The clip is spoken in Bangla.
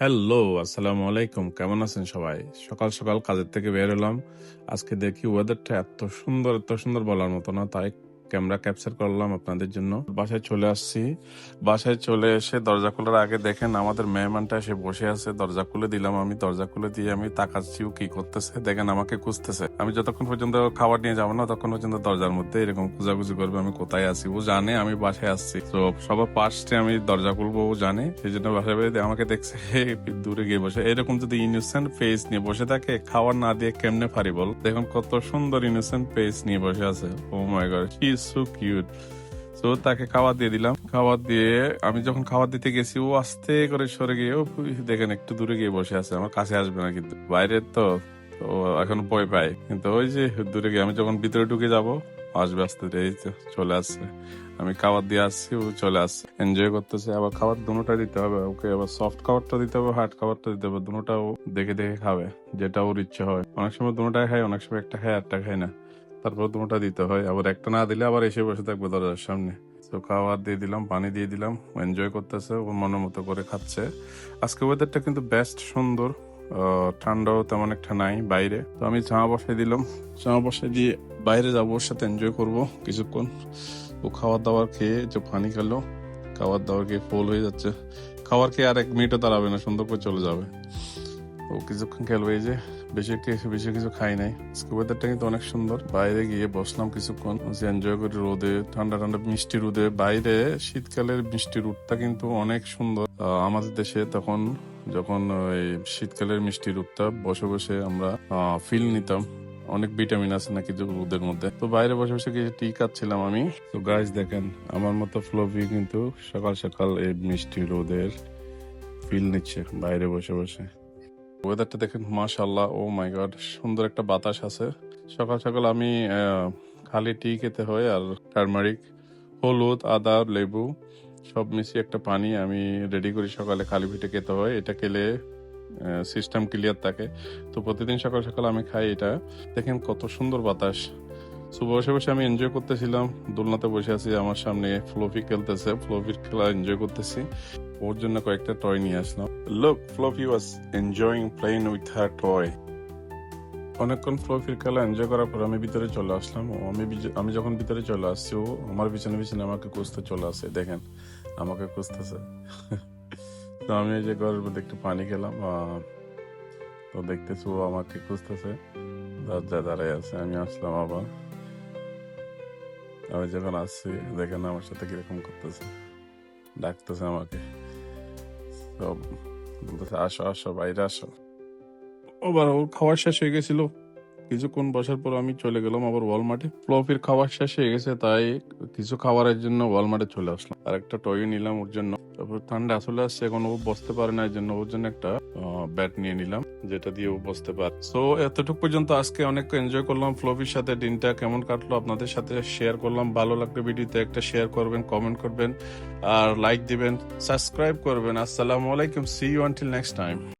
হ্যালো আসসালামু আলাইকুম। কেমন আছেন সবাই? সকাল সকাল কাজের থেকে বের হলাম। আজকে দেখি ওয়েদারটা এত সুন্দর এত সুন্দর বলার মতো না, তাই ক্যামেরা ক্যাপচার করলাম আপনাদের জন্য। বাসায় চলে আসছি। বাসায় চলে এসে দরজা খোলার আগে দেখেন আমাদের মেহমানটা এসে বসে আছে। দরজা খুলে দিলাম আমি। দরজা খুলে দিয়ে আমি তাকাচ্ছি, ও কি করতেছে? দেখেন আমাকে খুঁজতেছে। আমি যতক্ষণ পর্যন্ত খাবার নিয়ে যাব না, ততক্ষণ পর্যন্ত দরজার মধ্যে এরকম খুঁজাখুঁজি করবে আমি কোথায় আছি। ও জানে আমি বাসায় আসছি। তো সবার পাশে আমি দরজা খুলবো, ও জানে। সেই জন্য বাসায় আমাকে দেখছে দূরে গিয়ে বসে। এরকম যদি ইনোসেন্ট ফেস নিয়ে বসে থাকে খাবার না দিয়ে কেমনে পারি বল? দেখুন কত সুন্দর ইনোসেন্ট ফেস নিয়ে বসে আছে। ও my god he so cute তো তাকে খাবার দিয়ে দিলাম। খাবার দিয়ে আমি যখন খাবার দিতে গেছি, ও আস্তে করে সরে গিয়ে ও দেখেন, একটু দূরে গিয়ে বসে আছে। আমার কাছে আসবে না কিন্তু। বাইরের তো তো এখন ভয় পায়। কিন্তু ওই যে দূরে গিয়ে আমি যখন ভিতরে ঢুকে যাব, আসবে আস্তে এই চলে আসছে। আমি খাবার দিয়ে আসছি, ও চলে আসছে। এনজয় করতেছে। আবার খাবার দুটোটা দিতে হবে। ওকে আবার সফট খাবারটা দিতে হবে হার্ড খাবারটা দিতে হবে। দুটোটা ও দেখে দেখে খাবে, যেটা ওর ইচ্ছে হয়। অনেক সময় দুটোটাই খায়, অনেক সময় একটা খায় একটা খায় না। তারপর দুটোটা দিতে হয়। আবার একটা না দিলে আবার এসে বসে থাকবে দরজার সামনে। তো খাবার দিয়ে দিলাম, পানি দিয়ে দিলাম এনজয় করতেছে, ও মনের মতো করে খাচ্ছে। আজকে ওয়েদারটা কিন্তু বেস্ট সুন্দর ঠান্ডাও তেমন একটা নাই বাইরে। তো আমি জামা বসাই দিলাম। জামা বসাই দিয়ে বাইরে যাব, ওর সাথে এনজয় করব কিছুক্ষণ। ও খাবার দাবার খেয়ে যে পানি খেলো খাবার দাবার খেয়ে ফুল হয়ে যাচ্ছে। খাবার খেয়ে আর এক মিনিটও দাঁড়াবে না, সুন্দর করে চলে যাবে। কিছুক্ষণ খেলবে এই যে বেশি বেশি কিছু খাই নাই। ওয়েদারটা কিন্তু অনেক সুন্দর। বাইরে গিয়ে বসলাম কিছুক্ষণ এনজয় করি রোদে, ঠান্ডা ঠান্ডা, মিষ্টি রোদে। বাইরে শীতকালের মিষ্টি রোদটা কিন্তু অনেক সুন্দর। আমাদের দেশে তখন যখন ওই শীতকালের মিষ্টি রোদটা বসে বসে আমরা ফিল নিতাম। অনেক ভিটামিন আছে নাকি রোদের মধ্যে। তো বাইরে বসে বসে কিছু টি খাচ্ছিলাম আমি। তো গাছ দেখেন, আমার মতো ফ্লোভি কিন্তু সকাল সকাল এই মিষ্টি রোদের ফিল নিচ্ছে বাইরে বসে বসে। ওয়েদারটা দেখেন মাশাল্লাহ ও মাই গড সুন্দর একটা বাতাস আছে। সকাল সকাল আমি খালি টি খেতে হয় আর টারমারিক হলুদ, আদা, লেবু, সব মিশিয়ে একটা পানি আমি রেডি করি সকালে খালি পিঠে খেতে হয়। এটা খেলে সিস্টেম ক্লিয়ার থাকে। তো প্রতিদিন সকাল সকাল আমি খাই এটা। দেখেন কত সুন্দর বাতাস। সো বসে বসে আমি এনজয় করতেছিলাম। দোলনাতে বসে আছি, আমার সামনে ফ্লোফি খেলতেছে ফ্লোফির খেলা এনজয় করতেছি। ওর জন্য কয়েকটা টয় নিয়ে আসলাম। Look Floofy was enjoying playing with her toy অনেকক্ষণ ফ্লোফির খেলা এনজয় করার পর আমি ভিতরে চলে আসলাম। আমি আমি যখন ভিতরে চলে আসছি, ও আমার পিছনে পিছনে আমাকে খুঁজতে চলে আসে। দেখেন, আমাকে খুঁজতেছে। তো আমি যে ঘরের মধ্যে একটু পানি খেলাম তো দেখতেছি ও আমাকে খুঁজতেছে। দরজা দাঁড়ায় আছে, আমি আসলাম আবার। আমি যখন আসছি, দেখেন আমার সাথে কীরকম করতেছে। ডাকতেছে আমাকে। তো বলতেছে আসো আসো বাইরে আসো। ওর খাওয়ার শেষ হয়ে গেছিল। কিছুক্ষণ বসার পর আমি চলে গেলাম আবার ওয়ালমার্টে। ফ্লফির খাবার শেষ হয়ে গেছে, তাই কিছু খাবারের জন্য ওয়ালমার্টে চলে আসলাম। আর একটা টয় নিলাম ওর জন্য। তারপর ঠান্ডা আসলে আসছে, এখন ও বসতে পারে না এর জন্য ওর জন্য একটা ব্যাট নিয়ে নিলাম, যেটা দিয়ে ও বসতে পারে। সো এতটুকু পর্যন্ত আজকে অনেক এনজয় করলাম ফ্লফির সাথে দিনটা কেমন কাটলো আপনাদের সাথে শেয়ার করলাম। ভালো লাগলে ভিডিওতে একটা শেয়ার করবেন কমেন্ট করবেন, আর লাইক দিবেন সাবস্ক্রাইব করবেন। আসসালামু আলাইকুম see you until next time